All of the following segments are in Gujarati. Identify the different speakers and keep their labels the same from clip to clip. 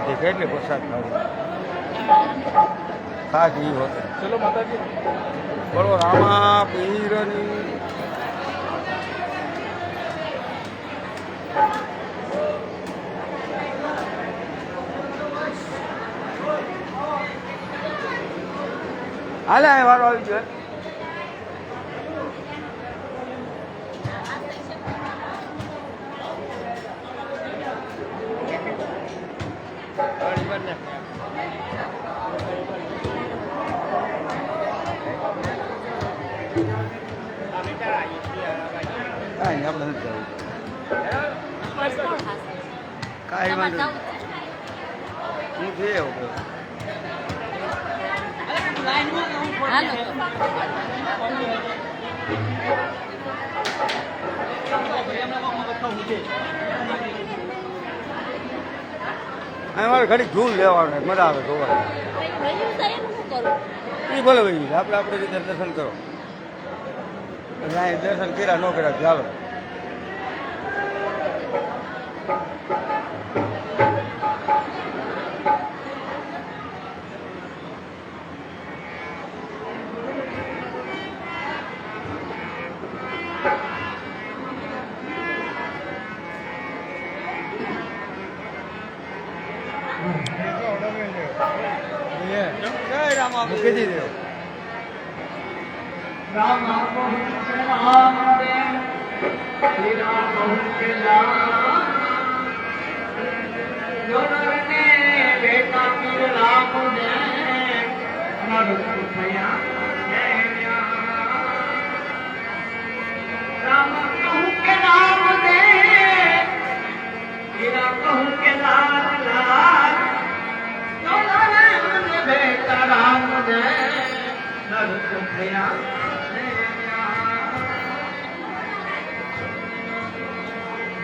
Speaker 1: ખાધી કેટલી પ્રસાદ ખાધી ખાધી હોત
Speaker 2: ચલો માતાજી.
Speaker 1: બોલો રામા પીરની. હાલે વારો આવી ગયો. કાંઈ આપણે નથી જવું. કાંઈ વાંધો. હું જઈ આવું મારે ઘડી ઝૂલ લેવાનું મજા આવે જોવા
Speaker 3: રહ્યું તો એનું શું કરું?
Speaker 1: એ ભલે ભાઈ આપણે આપણે રીતે દર્શન કરો. એટલે અહીં દર્શન કર્યા ન કર્યા ચાલો મૂકી દીધો
Speaker 4: મારું મન વગડે ખોવાનું ને મારા નામમાં પીરનું નમસ્કાર.
Speaker 1: રે મારા રામા પીરનું રામ કરું
Speaker 4: કોઈને જડ્યું હોય
Speaker 1: તો આપો રે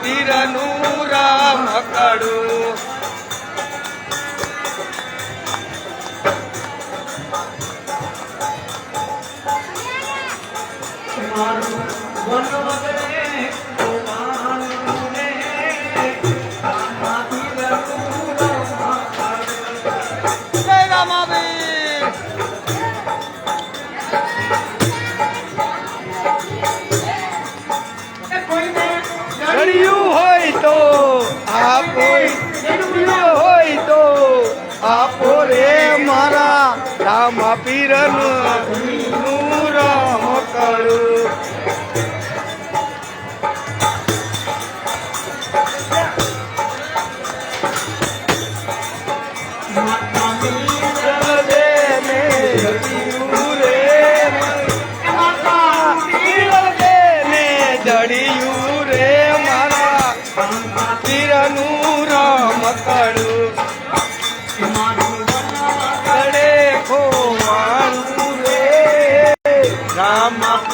Speaker 1: પીરનું રામ કરું
Speaker 4: મારું મન વગડે
Speaker 1: રામ પીરનું રામ કરું જડિયું રે મારા પીરનું રામ કરું રે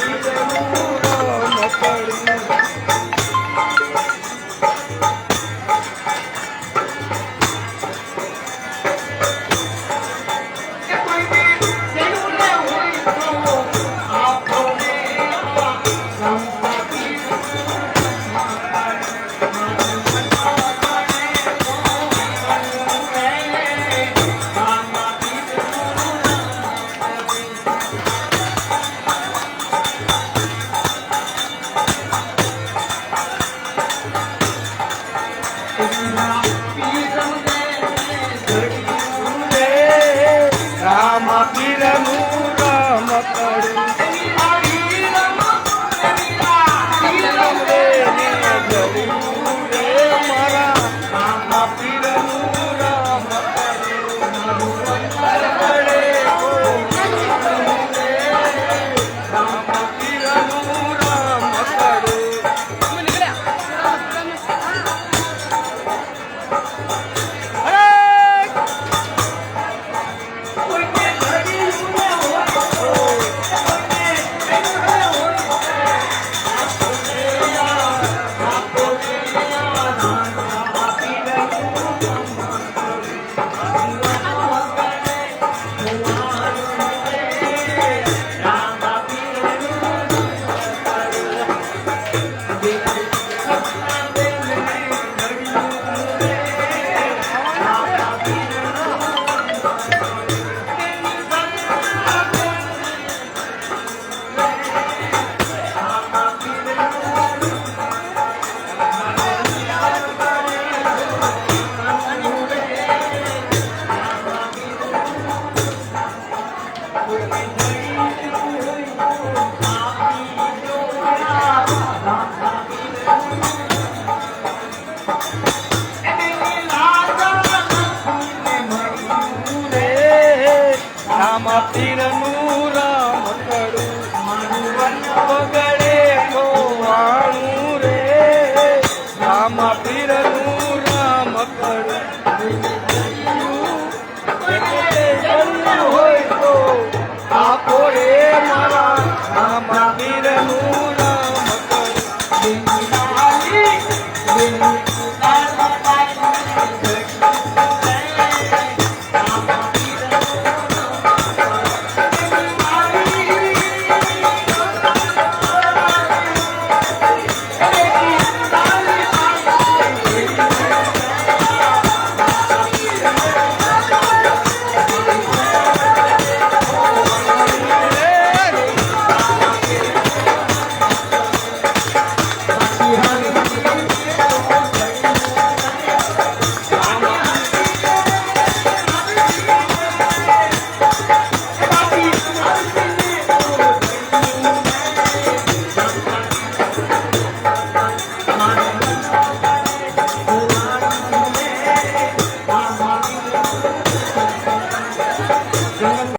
Speaker 1: રામ પીરનું રામ કરું રે રામ કરું બગડે તો વાણું રે રામ પીરનું રામ કરું. હોય તો આપો રે મારા રામ પીરનું Thank you.